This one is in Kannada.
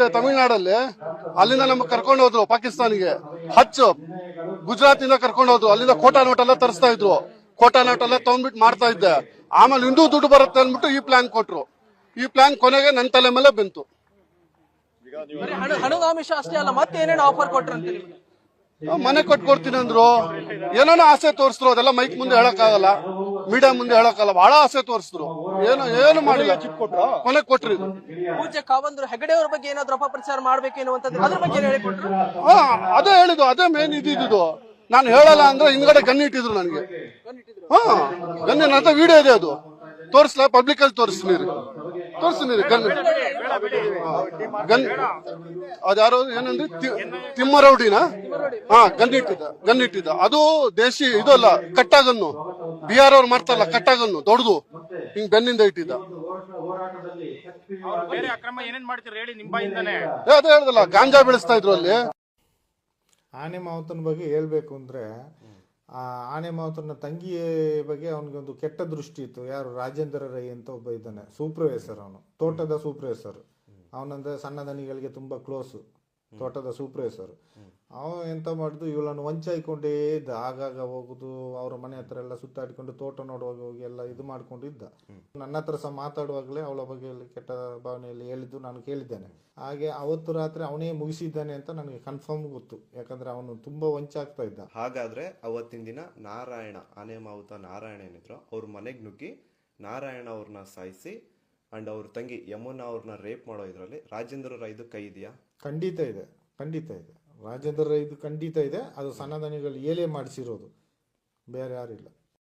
ಐತೆ ತಮಿಳ್ನಾಡಲ್ಲಿ. ಅಲ್ಲಿಂದ ನಮ್ಗೆ ಕರ್ಕೊಂಡು ಹೋದ್ರು ಪಾಕಿಸ್ತಾನಿಗೆ. ಹಚ್ಚು. ಗುಜರಾತ್ ಇಂದ ಕರ್ಕೊಂಡು ಹೋದ್ರು. ಅಲ್ಲಿಂದ ಕೋಟಾ ನೋಟ್ ಎಲ್ಲ ತರಿಸ್ತಾ ಇದ್ರು. ಕೋಟಾ ನೋಟ್ ಎಲ್ಲ ತಗೊಂಡ್ಬಿಟ್ಟು ಮಾಡ್ತಾ ಇದ್ದೆ. ಆಮೇಲೆ ಹಿಂದೂ ದುಡ್ಡು ಬರುತ್ತೆ ಅಂದ್ಬಿಟ್ಟು ಈ ಪ್ಲಾನ್ ಕೊಟ್ರು. ಈ ಪ್ಲಾನ್ ಕೊನೆಗೆ ನನ್ನ ತಲೆ ಮೇಲೆ ಬಂತು. ಹಣದಾಮಿಷ ಅಷ್ಟೇ ಅಲ್ಲ ಮತ್ತೆ ಏನೇನು ಆಫರ್ ಕೊಟ್ರಂತೆ ಮನೆ ಕೊಟ್ಕೊಡ್ತೀನಿ ಅಂದ್ರು. ಏನೇನೋ ಆಸೆ ತೋರಿಸ್ರು ಅದೆಲ್ಲ ಮೈಕ್ ಮುಂದೆ ಹೇಳಕ್ಕಾಗಲ್ಲ. ಮೀಡಿಯಾ ಮುಂದೆ ಹೇಳಕ್ಕಲ್ಲ ಬಹಳ ಆಸೆ ತೋರಿಸಿದ್ರು. ಏನು ಏನು ಮಾಡಿಲ್ಲ. ಕೊನೆ ಕೊಟ್ರಿ ಇದು. ಪೂಜ್ಯ ಕಾವಂದ್ರು ಹೆಗಡೆ ಅವ್ರ ಬಗ್ಗೆ ಏನಾದ್ರು ಅಪಪ್ರಚಾರ ಮಾಡ್ಬೇಕು ಎನ್ನುವಂಥದ್ದು ಅದ್ರ ಬಗ್ಗೆ ಏನ್ ಹೇಳಿಕೊಟ್ರು? ಹಾ ಅದೇ ಹೇಳಿದ್ದು ಅದೇ ಮೇನ್ ಇದ್ದಿದ್ದು ನಾನು ಹೇಳಲ್ಲ ಅಂದ್ರೆ ಹಿಂದ್ಗಡೆ ಗನ್ ಇಟ್ಟಿದ್ರು ನನಗೆ. ಹಾ ಗನ್ ಅಂತ ವಿಡಿಯೋ ಇದೆ ಅದು. ತೋರಿಸ್ಲಾ? ಪಬ್ಲಿಕ್ ಅಲ್ಲಿ ತೋರಿಸ್ತೀನಿ ತೋರಿಸ್ತೀನಿ ಗನ್. ಗನ್ ಅದ್ಯಾರೋ ಏನಂದ್ರೆ? ತಿಮ್ಮರೌಡಿನ? ಹಾ ಗನ್ ಇಟ್ಟಿದ್ದ ಗನ್ ಇಟ್ಟಿದ್ದ. ಅದು ದೇಶಿ ಇದು ಅಲ್ಲ ಕಟ್ಟಾಗನ್ನು ಆರ್ ಅವ್ರು ಮಾಡ್ತಾರಲ್ಲ ಕಟ್ಟಾಗನ್ನು ದೊಡ್ಡದು. ಹಿಂಗ್ ಬೆನ್ನಿಂದ ಇಟ್ಟಿದ್ದ. ಏ, ಅದೇ ಹೇಳ್ದಲ್ಲ ಗಾಂಜಾ ಬೆಳೆಸ್ತಾ ಇದ್ರು ಅಲ್ಲಿ. ಆನೆ ಮಾವುತನ ಬಗ್ಗೆ ಹೇಳ್ಬೇಕು ಅಂದ್ರೆ ಆ ಆನೆ ಮಾವತನ ತಂಗಿ ಬಗ್ಗೆ ಅವನಿಗೊಂದು ಕೆಟ್ಟ ದೃಷ್ಟಿ ಇತ್ತು. ಯಾರು? ರಾಜೇಂದ್ರ ರೈ ಅಂತ ಒಬ್ಬ ಇದ್ದಾನೆ ಸೂಪರ್ವೈಸರ್ ಅವನು ತೋಟದ ಸೂಪರ್ವೈಸರ್. ಅವನಂದ್ರೆ ಸಣ್ಣ ದನಿಗಳಿಗೆ ತುಂಬಾ ಕ್ಲೋಸ್ ತೋಟದ ಸೂಪರ್ವೈಸರ್ ಅವ ಎಂತ ಮಾಡುದು, ಇವಳನ್ನು ವಂಚಾಯ್ಕೊಂಡೇ ಇದ್ದ. ಆಗಾಗ ಹೋಗುದು, ಅವ್ರ ಮನೆ ಹತ್ರ ಎಲ್ಲ ಸುತ್ತಾಡಿಕೊಂಡು ತೋಟ ನೋಡುವಾಗ ಹೋಗಿ ಎಲ್ಲ ಇದು ಮಾಡ್ಕೊಂಡು ಇದ್ದ. ನನ್ನ ಹತ್ರ ಸಹ ಮಾತಾಡುವಾಗಲೇ ಅವಳ ಬಗ್ಗೆ ಕೆಟ್ಟ ಭಾವನೆಯಲ್ಲಿ ಹೇಳಿದ್ದು ನಾನು ಕೇಳಿದ್ದೇನೆ. ಹಾಗೆ ಅವತ್ತು ರಾತ್ರಿ ಅವನೇ ಮುಗಿಸಿದ್ದಾನೆ ಅಂತ ನನಗೆ ಕನ್ಫರ್ಮ್ ಗೊತ್ತು. ಯಾಕಂದ್ರೆ ಅವನು ತುಂಬಾ ವಂಚಾಗ್ತಾ ಇದ್ದ. ಹಾಗಾದ್ರೆ ಅವತ್ತಿನ ದಿನ ನಾರಾಯಣ, ಆನೆ ಮಾವುತ ನಾರಾಯಣ ಏನಿದ್ರು ಅವ್ರ ಮನೆಗೆ ನುಗ್ಗಿ ನಾರಾಯಣ ಅವ್ರನ್ನ ಸಾಯಿಸಿ ಅಂಡ್ ಅವ್ರ ತಂಗಿ ಯಮುನಾ ಅವ್ರನ್ನ ರೇಪ್ ಮಾಡೋ ಇದರಲ್ಲಿ ರಾಜೇಂದ್ರ ರೈದು ಕೈ ಇದೆಯಾ? ಖಂಡಿತ ಇದೆ ಖಂಡಿತ ಇದೆ. ರಾಜೇಂದ್ರ ರೈದು ಖಂಡಿತ ಇದೆ. ಅದು ಸನಾತನಿಗಳು ಏಲೇ ಮಾಡಿಸಿರೋದು. ಬೇರೆ ಯಾರಿಲ್ಲ